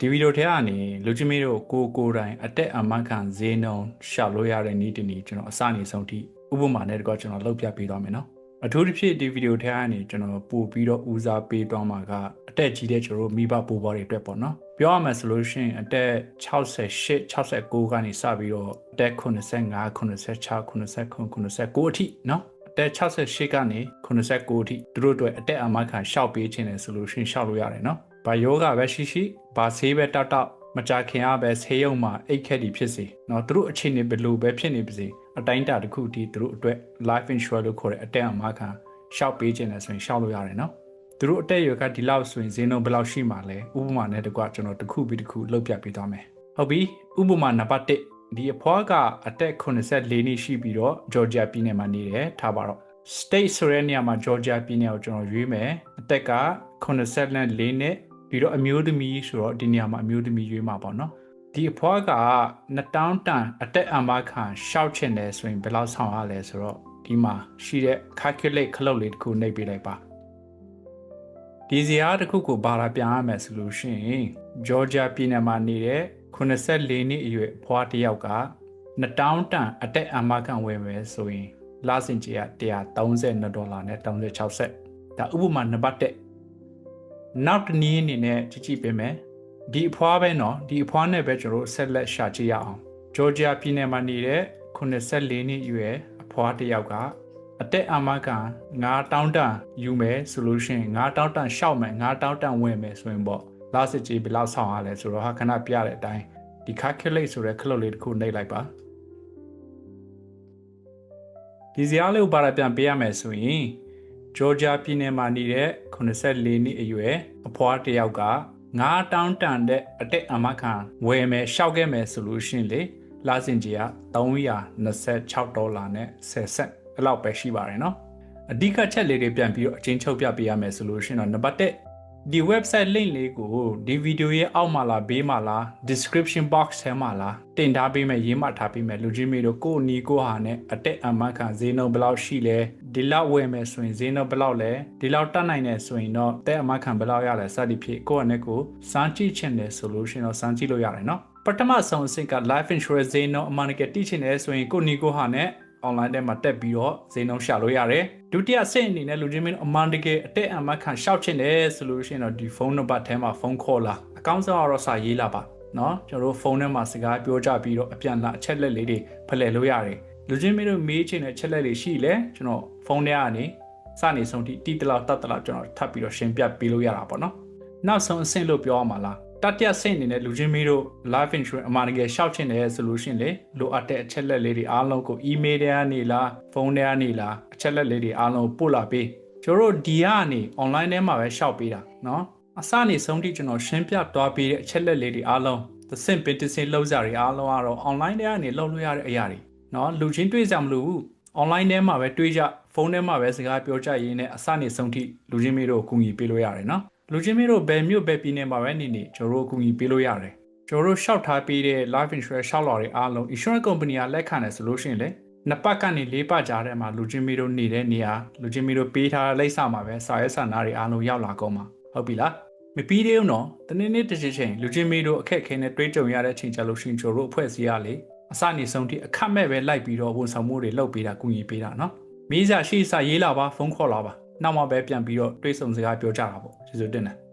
ဒီဗီဒီယိုထဲကနေလူချင်းမီတို့ကိုကိုယ်တိုင်အတက်အမခံဈေးနှုန်းရှောက်လို့ရတဲ့နည်းတနည်းကျွန်တော်အစနေဆုံးထိဥပမာနဲ့တကွကျွန်တော်လောက်ပြပေးသွားမယ်နော်အထူးသဖြင့်ဒီဗီဒီယိုထဲကနေကျွန်တော်ပို့ပြီးတော့ဦးစားပေးသွားမှာကအတက်ကြီးတဲ့ကျွန်တော်မိဘပို့ပေါ်တွေအတွက်ပေါ့နော်ပြောရမယ်ဆိုလို့ရှိရင်အတက်68 69ကနေစပြီးတော့အတက်85 86 89 89အထိနော်အတက်68ကနေ89အထိသူတို့အတွက်အတက်အမခံရှောက်ပေးခြင်းတယ်ဆိုလို့ရှိရင်ရှောက်လို့ရတယ်နော် ဘာယောဂပဲရှိရှိဘာဆေးပဲတောက်တောက်မကြခင်ရပဲဆေးရုံမှာအိတ်ခက်တီဖြစ်စေเนาะသူတို့အခြေအနေဘယ်လိုပဲဖြစ်နေပါစေအတိုင်းတာတစ်ခုတည်းသူတို့အတွက် life insurance လို့ခေါ်တဲ့အတက်အမခံရှောက်ပေးခြင်းလဲဆိုရင်ရှောက်လို့ရတယ်เนาะသူတို့အတက်ရွယ်ကဒီလောက်ဆိုရင်ဈေးနှုန်းဘယ်လောက်ရှိမှလဲဥပမာနဲ့တကွကျွန်တော်တစ်ခုပြီးတစ်ခုလုပ်ပြပေးသွားမယ်ဟုတ်ပြီဥပမာနံပါတ်1ဒီအဖွားကအတက်84နှစ်ရှိပြီးတော့ Georgia ပြည်နယ်မှာနေတယ်ထားပါတော့ state ဆိုတဲ့နေရာမှာ Georgia ပြည်နယ်ကိုကျွန်တော်ရွေးမယ်အသက်က84နှစ် ပြီးတော့အမျိုးသမီးဆိုတော့ဒီနေရာမှာအမျိုးသမီးရွေးမှာပေါ့နော်ဒီအဖွားက2000တန်အတက်အမခံရှောက်ချင်တယ်ဆိုရင်ဘယ်လောက်ဆောင်ရလဲဆိုတော့ဒီမှာရှိတဲ့ calculate ခလုတ်လေးတစ်ခုနှိပ်ပေးလိုက်ပါဒီဇာတ်တစ်ခုကိုဘာလာပြန်ရမယ်ဆိုလို့ရှိရင် Georgia ပြည်နယ်မှာနေတဲ့84နှစ်အရွယ်အဖွားတစ်ယောက်က2000တန်အတက်အမခံဝယ်မယ်ဆိုရင်လစဉ်ကြီးက132ဒေါ်လာနဲ့36ဆက်ဒါဥပမာနံပါတ်1 နောက်တနည်းအနေနဲ့ကြည့်ကြည့်ပေးမယ်ဒီအဖွားပဲเนาะဒီအဖွားနဲ့ပဲကျွန်တော်ဆက်လက်ရှာကြည့်ရအောင်ဂျော်ဂျီယာပြည်နယ်မှာနေတဲ့84နှစ်အရွယ်အဖွားတစ်ယောက်ကအတက်အာမခံ9တောင်းတန်ယူမယ်ဆိုလို့ရှိရင်9တောင်းတန်ရှောက်မယ်9တောင်းတန်ဝင်မယ်ဆိုရင်ပေါ့လာစစ်ကြီးဘယ်လောက်ဆောင်ရလဲဆိုတော့ဟာခဏပြတဲ့အတိုင်းဒီ calculate ဆိုတဲ့ခလုတ်လေးတစ်ခုနှိပ်လိုက်ပါဒီဇာတ်လေးကိုပါရပြန်ပေးရမယ်ဆိုရင် ဂျော်ဂျာပြည်နယ်မှာနေတဲ့84နှစ်အရွယ်အဖွားတစ်ယောက်ကငါးတောင်းတန်တဲ့အတက်အမခံဝယ်မယ်ရှောက်ခဲ့မယ်ဆိုလို့ရှင်လေလာစင်ကြီးက326ဒေါ်လာနဲ့10ဆက်အဲ့လောက်ပဲရှိပါတယ်နော်အဓိကချက်လေးတွေပြန်ပြီးတော့အချင်းချုပ်ပြပေးရမယ်ဆိုလို့ရှင်တော့နံပါတ် ဒီ website link လေးကိုဒီဗီဒီယိုရဲ့အောက်မှာလားဘေးမှာလား description box ထဲမှာလားတင်ထားပေးမယ်ရေးမှတ်ထားပေးမယ်လူချင်းမေတို့ကိုနီကိုဟာနဲ့အတက်အမခံဈေးနှုန်းဘယ်လောက်ရှိလဲဒီလောက်ဝယ်မယ်ဆိုရင်ဈေးနှုန်းဘယ်လောက်လဲဒီလောက်တတ်နိုင်တယ်ဆိုရင်တော့တက်အမခံဘယ်လောက်ရလဲစသည်ဖြင့်ကိုယ့်အနေကိုစမ်းကြည့်ချင်တယ်ဆိုလို့ရှိရင်တော့စမ်းကြည့်လို့ရတယ်နော်ပထမဆုံးအဆင့်က life insurance ဈေးနှုန်းအမှန်တကယ်သိချင်တယ်ဆိုရင်ကိုနီကိုဟာနဲ့ online ထဲမှာတက်ပြီးတော့ဈေးနှုန်းရှာလို့ရတယ်ဒုတိယစိတ်အနေနဲ့လူချင်းမင်းအမှန်တကယ်အတက်အမခံရှောက်ချင်တယ်ဆိုလို့ရှိရင်တော့ဒီဖုန်းနံပါတ်ထဲမှာဖုန်းခေါ်လာအကောင့်ဆောင်တော့စာရေးလာပါเนาะကျွန်တော်တို့ဖုန်းထဲမှာစကားပြောကြပြီးတော့အပြန်လာအချက်လက်လေးတွေဖလှယ်လို့ရတယ်လူချင်းမင်းတို့မေးချင်တဲ့ချက်လက်တွေရှိလဲကျွန်တော်ဖုန်းထဲကနေစနေဆုံးထိတီတလောက်တတ်တလောက်ကျွန်တော်ထပ်ပြီးတော့ရှင်းပြပေးလို့ရတာပေါ့နော်နောက်ဆုံးအဆင့်လို့ပြောရမှာလား တတိယစိတ်အနေနဲ့လူချင်းမီးတို့ life insurance အမှန်တကယ်ရှောက်ချင်တဲ့ solution လေလိုအပ်တဲ့အချက်လက်လေးတွေအားလုံးကို email ထဲကနေလားဖုန်းထဲကနေလားအချက်လက်လေးတွေအားလုံးပို့လာပေးကျွန်တော်တို့ဒီကနေ online ထဲမှာပဲရှောက်ပေးတာเนาะအစနေဆုံးထိကျွန်တော်ရှင်းပြသွားပေးတဲ့အချက်လက်လေးတွေအားလုံးသစင်ပင်တစင်လောက်ကြတွေအားလုံးကတော့ online ထဲကနေလောက်လို့ရတဲ့အရာတွေเนาะလူချင်းတွေ့ကြမလို့ online ထဲမှာပဲတွေ့ကြဖုန်းထဲမှာပဲစကားပြောကြရင်းနဲ့အစနေဆုံးထိလူချင်းမီးတို့အကူအညီပေးလို့ရတယ်เนาะ လူချင်းမင်းတို့ဘယ်မြို့ဘယ်ပြည်နယ်မှာပဲနေနေကျွန်တော်တို့အကူအညီပေးလို့ရတယ်ကျွန်တော်တို့ရှောက်ထားပေးတဲ့ life insurance ရှောက်လာတွေအားလုံး insurance company ကလက်ခံတယ်ဆိုလို့ရှိရင်လေနှစ်ပတ်ကနေလေးပတ်ကြားထဲမှာလူချင်းမီတို့နေတဲ့နေရာလူချင်းမီတို့ပေးထားတဲ့လိပ်စာမှာပဲစာရဲစာနာတွေအားလုံးရောက်လာကုန်မှာဟုတ်ပြီလားမပြီးသေးဘူးနော်တနေ့နေ့တစ်ချိန်ချိန်လူချင်းမီတို့အခက်ခဲနဲ့တွေးကြုံရတဲ့အချိန်ကြလို့ရှိရင်ကျွန်တော်တို့အဖွဲ့အစည်းရလေအစနေဆုံးထိအခက်မဲ့ပဲလိုက်ပြီးတော့ဝန်ဆောင်မှုတွေလုပ်ပေးတာကူညီပေးတာနော်မီးစာရှိစာရေးလာပါဖုန်းခေါ်လာပါ နောက်မှပဲပြန်ပြီးတော့တွေးဆုံစကားပြောကြတာပေါ့ကျေးဇူးတင်တယ်